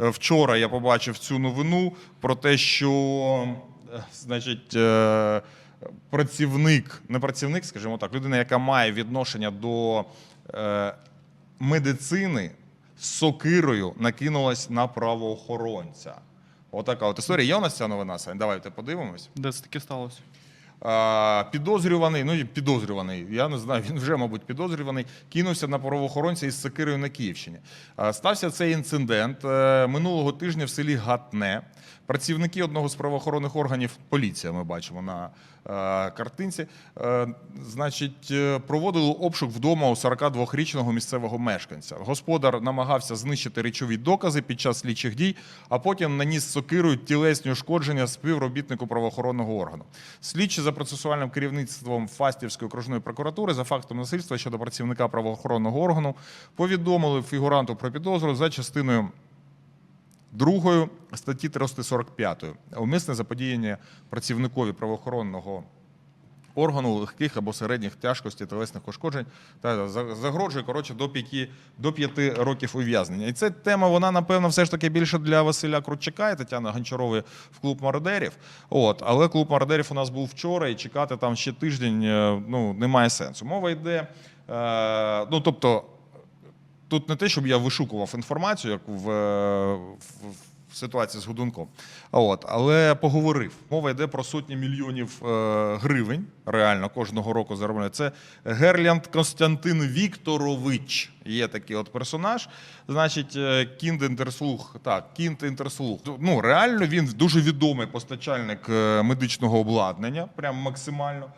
е, вчора я побачив цю новину про те, що е, значить. е, Працівник, не працівник, скажімо так, людина, яка має відношення до медицини, з сокирою накинулась на правоохоронця. Отака от історія. Є у нас ця новина, Сань? Давайте подивимось. Де це таке сталося? Підозрюваний, ну підозрюваний, я не знаю, він вже, мабуть, підозрюваний, кинувся на правоохоронця із сокирою на Київщині. Стався цей інцидент е, минулого тижня в селі Гатне. Працівники одного з правоохоронних органів, поліція, ми бачимо на е, картинці, е, значить, проводили обшук вдома у 42-річного місцевого мешканця. Господар намагався знищити речові докази під час слідчих дій, а потім наніс сокирою тілесні ушкодження співробітнику правоохоронного органу. Слідчі процесуальним керівництвом Фастівської окружної прокуратури за фактом насильства щодо працівника правоохоронного органу повідомили фігуранту про підозру за частиною другою статті 345 умисне заподіяння працівникові правоохоронного органу легких або середніх тяжкості телесних ушкоджень та загрожує коротше до 5, до 5 років ув'язнення. І ця тема, вона напевно все ж таки більше для Василя Крутчака і Тетяни Гончарової в клуб мародерів. От, але клуб мародерів у нас був вчора, і чекати там ще тиждень е, ну, немає сенсу. Мова йде. Е, ну, тобто, тут не те, щоб я вишукував інформацію, як е, в, в ситуації з Гудунком, от, але поговорив. Мова йде про сотні мільйонів е, гривень, реально кожного року заробляє. Це Герлянд Константин Вікторович. Є такий от персонаж. Значить, е, Кінд Інтерслух. Так, Кінд Інтерслух. Ну, реально він дуже відомий постачальник е, медичного обладнання, прям максимально.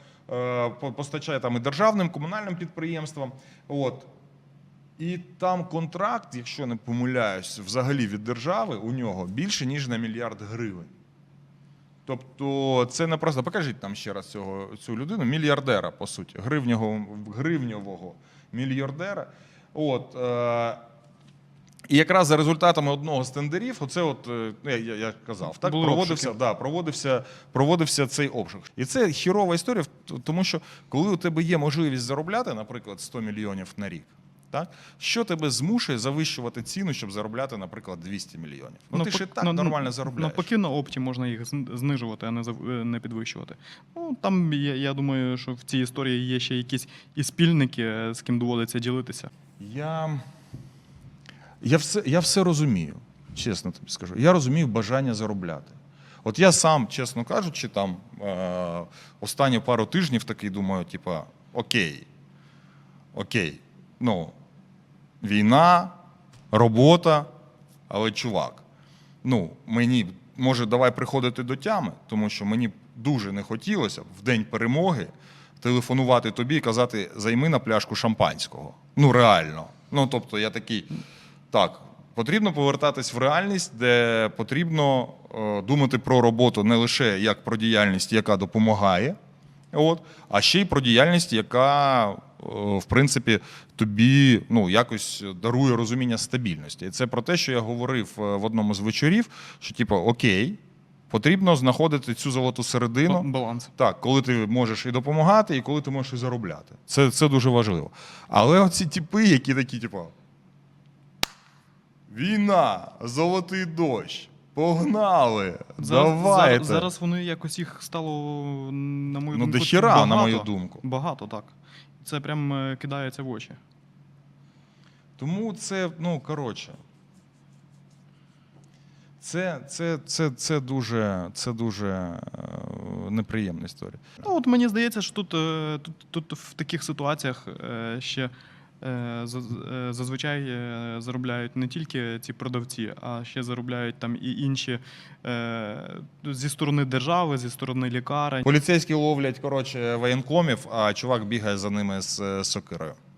Постачає там і державним, комунальним підприємствам. От. І там контракт, якщо не помиляюсь, взагалі від держави у нього більше, ніж на мільярд гривень. Тобто це не просто. Покажіть нам ще раз цього, цю людину, мільярдера, по суті, гривнього, гривньового мільярдера. От, е, і якраз за результатами одного з тендерів, оце от, е, ну, я, я, я казав, так, Були проводився, обшуки. да, проводився, проводився цей обшук. І це хірова історія, тому що коли у тебе є можливість заробляти, наприклад, 100 мільйонів на рік, так, що тебе змушує завищувати ціну, щоб заробляти, наприклад, 200 мільйонів? Ну, ти пок- ж і так ну, нормально заробляєш. Навпаки, на опті можна їх знижувати, а не зав- е, не підвищувати. Ну там я, я думаю, що в цій історії є ще якісь і спільники, е, з ким доводиться ділитися. Я, я, все, я все розумію, чесно тобі скажу. Я розумію бажання заробляти. От я сам, чесно кажучи, там е, останні пару тижнів такий думаю, типа, окей, окей, ну, війна, робота, але чувак, ну, мені може давай приходити до тями, тому що мені дуже не хотілося в день перемоги телефонувати тобі і казати, займи на пляшку шампанського. Ну, реально. Ну, тобто, я такий, так, потрібно повертатись в реальність, де потрібно е, думати про роботу не лише як про діяльність, яка допомагає, От, а ще й про діяльність, яка, в принципі, тобі ну, якось дарує розуміння стабільності. І це про те, що я говорив е, в одному з вечорів, що, типу, окей, потрібно знаходити цю золоту середину. Баланс. Так, коли ти можеш і допомагати, і коли ти можеш і заробляти. Це, це дуже важливо. Але оці типи, які такі, типу. Війна, золотий дощ, погнали! Зараз, давайте. зараз, зараз вони якось їх стало, на мою Ну, думку, дохіра, багато. на мою думку. Багато, так. Це прям е, кидається в очі. Тому це, ну, коротше. Це, це, це, це дуже, це дуже е, неприємна історія. Ну, от мені здається, що тут, е, тут, тут в таких ситуаціях ще зазвичай е, заробляють не тільки ці продавці, а ще заробляють там і інші е, зі сторони держави, зі сторони лікарень. Поліцейські ловлять коротше, воєнкомів, а чувак бігає за ними з е, сокирою.